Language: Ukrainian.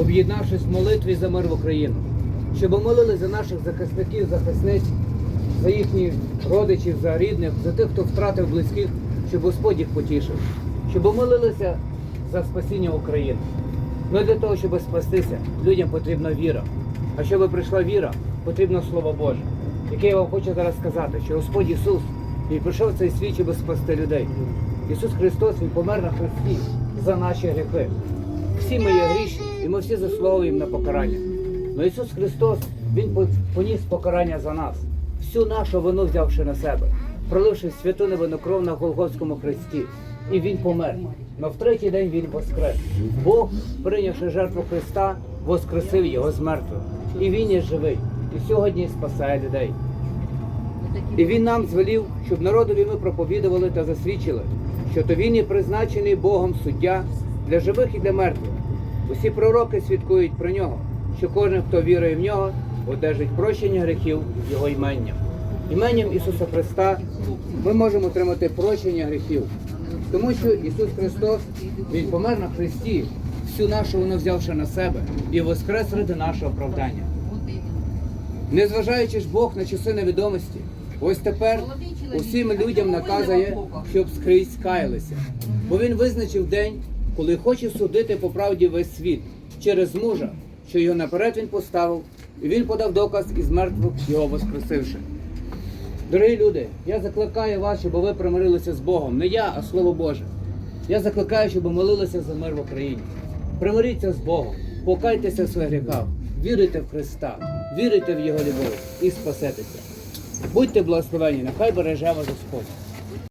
об'єднавшись в молитві за мир в Україну, щоб молили за наших захисників, захисниць, за їхніх родичів, за рідних, за тих, хто втратив близьких, щоб Господь їх потішив, щоб молилися за спасіння України. Ну для того, щоб спастися, людям потрібна віра. А щоб прийшла віра, потрібно Слово Боже, яке я вам хочу зараз сказати, що Господь Ісус Він прийшов в цей світ, щоб спасти людей. Ісус Христос Він помер на Христі за наші гріхи. Всі ми є грішні, і ми всі заслуговуємо на покарання. Но Ісус Христос Він поніс покарання за нас, всю нашу вину взявши на себе, проливши святу невинну кров на Голгофському хресті. І Він помер. Но в третій день Він воскрес. Бог, прийнявши жертву Христа, воскресив його з мертвих. І Він є живий, і сьогодні спасає людей. І він нам звелів, щоб народові ми проповідували та засвідчили, що то він є призначений Богом суддя для живих і для мертвих. Усі пророки свідкують про нього, що кожен, хто вірує в нього, одержить прощення гріхів його іменням. Іменням Ісуса Христа ми можемо отримати прощення гріхів, тому що Ісус Христос Він помер на Христі, всю нашу вину взявши на себе і воскрес ради нашого оправдання. Незважаючи ж Бог на часи невідомості, ось тепер усім людям наказує, щоб скрізь каялися. Бо він визначив день, коли хоче судити по правді весь світ через мужа, що його наперед він поставив, і він подав доказ із мертвих його воскресивши. Дорогі люди, я закликаю вас, щоб ви примирилися з Богом. Не я, а Слово Боже. Я закликаю, щоб молилися за мир в Україні. Примиріться з Богом, покайтеся в своїх гріхах, вірите в Христа, вірите в Його любов і спасетеся. Будьте благословені, нехай береже вас Господь.